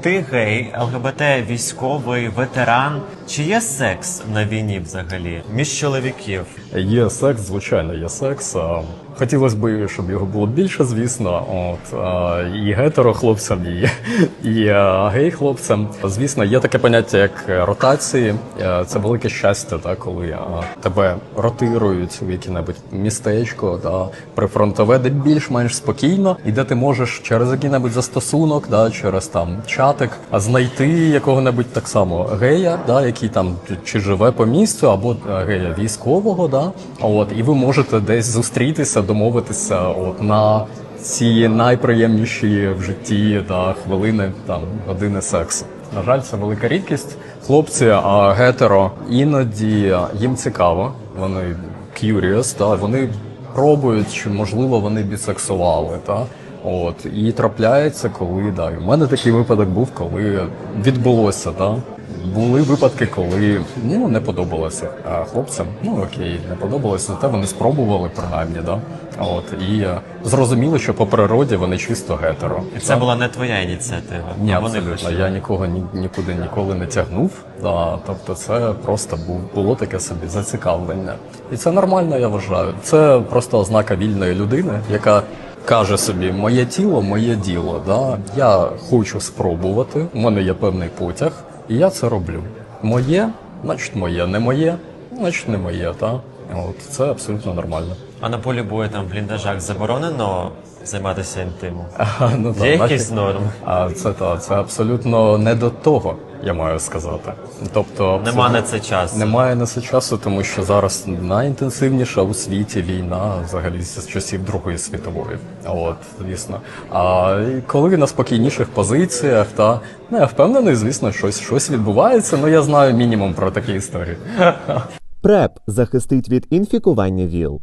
Ти гей, ЛГБТ, військовий, ветеран. Чи є секс на війні взагалі між чоловіків? Є секс, звичайно, є секс. Хотілося б, щоб його було більше, звісно. От і гетеро хлопцям, і, і гей хлопцям. Звісно, є таке поняття, як ротації. Це велике щастя, та, коли тебе ротирують в яке-небудь містечко, да, прифронтове, де більш-менш спокійно, і де ти можеш через який-небудь застосунок, да, через там чатик, знайти якого-небудь так само гея, да, який там чи живе по місцю, або гея військового, да, от, і ви можете десь зустрітися, домовитися от, на ці найприємніші в житті да, хвилини, там, години сексу. На жаль, це велика рідкість. Хлопці, а гетеро іноді їм цікаво, вони curious, да, вони пробують, чи можливо вони бісексуали, та от і трапляється, коли да. і в мене такий випадок був, коли відбулося, да. Були випадки, коли ну не подобалося а хлопцям. Ну окей, не подобалося, зате вони спробували принаймні, да. От і е, зрозуміли, що по природі вони чисто гетеро. І це була не твоя ініціатива. Ні, абсолютно. Я нікого ні, нікуди ніколи не тягнув. Да, тобто це просто був, було таке собі зацікавлення. І це нормально, я вважаю. Це просто ознака вільної людини, яка каже собі: моє тіло, моє діло. Да? Я хочу спробувати, у мене є певний потяг, і я це роблю. Моє, значить моє, не моє, значить не моє. Та? От, це абсолютно нормально. А на полі бою там в бліндажах заборонено займатися інтимом. А, ну, Є наші- якісь норми? А це та це абсолютно не до того, я маю сказати. Тобто Нема на це часу. Немає на це часу, тому що зараз найінтенсивніша у світі війна взагалі з часів Другої світової. От, звісно. А коли на спокійніших позиціях, та ну, я впевнений, звісно, щось щось відбувається. Ну я знаю мінімум про такі історії. ПрЕП захистить від інфікування ВІЛ.